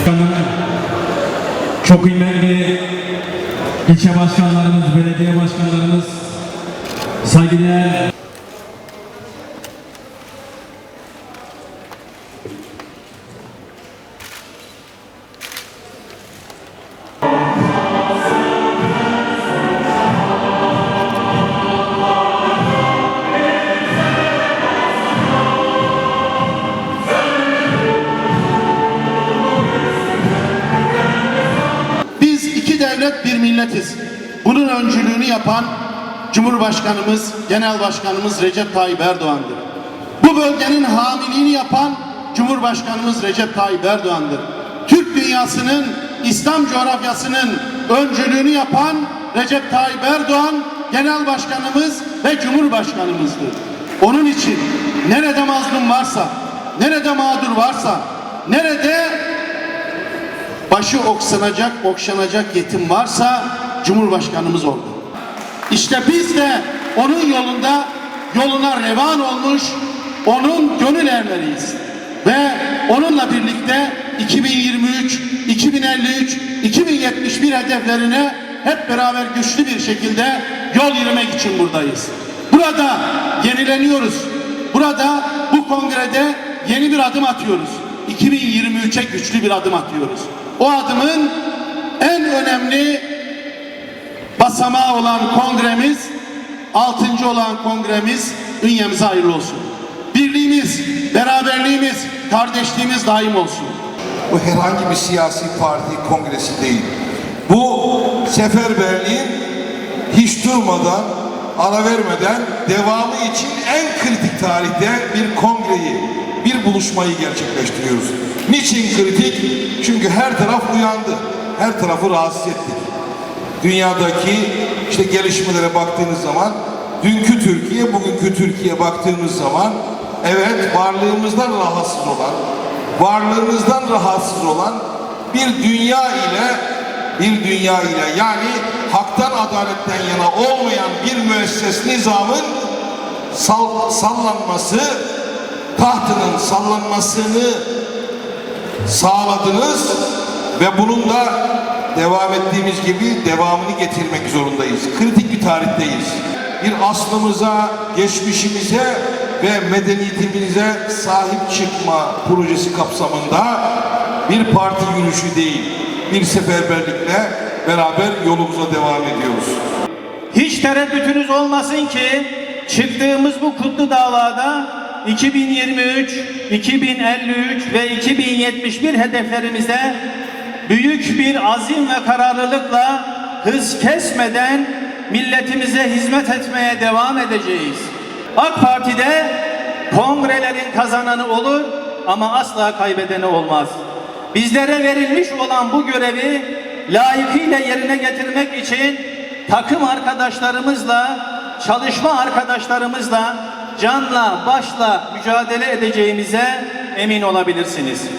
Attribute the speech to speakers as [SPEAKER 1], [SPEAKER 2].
[SPEAKER 1] Başkanım, çok kıymetli ilçe başkanlarımız, belediye başkanlarımız, saygıdeğer
[SPEAKER 2] devlet bir milletiz. Bunun öncülüğünü yapan Cumhurbaşkanımız, Genel Başkanımız Recep Tayyip Erdoğan'dır. Bu bölgenin hamiliğini yapan Cumhurbaşkanımız Recep Tayyip Erdoğan'dır. Türk dünyasının, İslam coğrafyasının öncülüğünü yapan Recep Tayyip Erdoğan Genel Başkanımız ve Cumhurbaşkanımızdır. Onun için nerede mazlum varsa, nerede mağdur varsa, nerede başı oksanacak, okşanacak yetim varsa Cumhurbaşkanımız orada. İşte biz de onun yolunda yoluna revan olmuş, onun gönül erleriyiz. Ve onunla birlikte 2023, 2053, 2071 hedeflerine hep beraber güçlü bir şekilde yol yürümek için buradayız. Burada yenileniyoruz. Burada bu kongrede yeni bir adım atıyoruz. 2023'e güçlü bir adım atıyoruz. O adımın en önemli basamağı olan kongremiz, altıncı olan kongremiz dünyamıza hayırlı olsun. Birliğimiz, beraberliğimiz, kardeşliğimiz daim olsun.
[SPEAKER 3] Bu herhangi bir siyasi parti kongresi değil. Bu seferberliğin hiç durmadan, ara vermeden devamı için en kritik tarihte bir kongreyi, buluşmayı gerçekleştiriyoruz. Niçin kritik? Çünkü her taraf uyandı. Her tarafı rahatsız ettik. Dünyadaki işte gelişmelere baktığınız zaman dünkü Türkiye, bugünkü Türkiye baktığımız zaman evet varlığımızdan rahatsız olan, varlığımızdan rahatsız olan bir dünya ile bir dünya ile yani haktan adaletten yana olmayan bir müesses nizamın sal, sallanması tahtının sallanmasını sağladınız ve bunun da devam ettiğimiz gibi devamını getirmek zorundayız. Kritik bir tarihteyiz. Bir aslımıza, geçmişimize ve medeniyetimize sahip çıkma projesi kapsamında bir parti yürüyüşü değil, bir seferberlikle beraber yolumuza devam ediyoruz.
[SPEAKER 4] Hiç tereddütünüz olmasın ki çıktığımız bu kutlu davada 2023, 2053 ve 2071 hedeflerimize büyük bir azim ve kararlılıkla hız kesmeden milletimize hizmet etmeye devam edeceğiz. AK Parti'de kongrelerin kazananı olur ama asla kaybedeni olmaz. Bizlere verilmiş olan bu görevi layıkıyla yerine getirmek için takım arkadaşlarımızla, çalışma arkadaşlarımızla canla başla mücadele edeceğimize emin olabilirsiniz.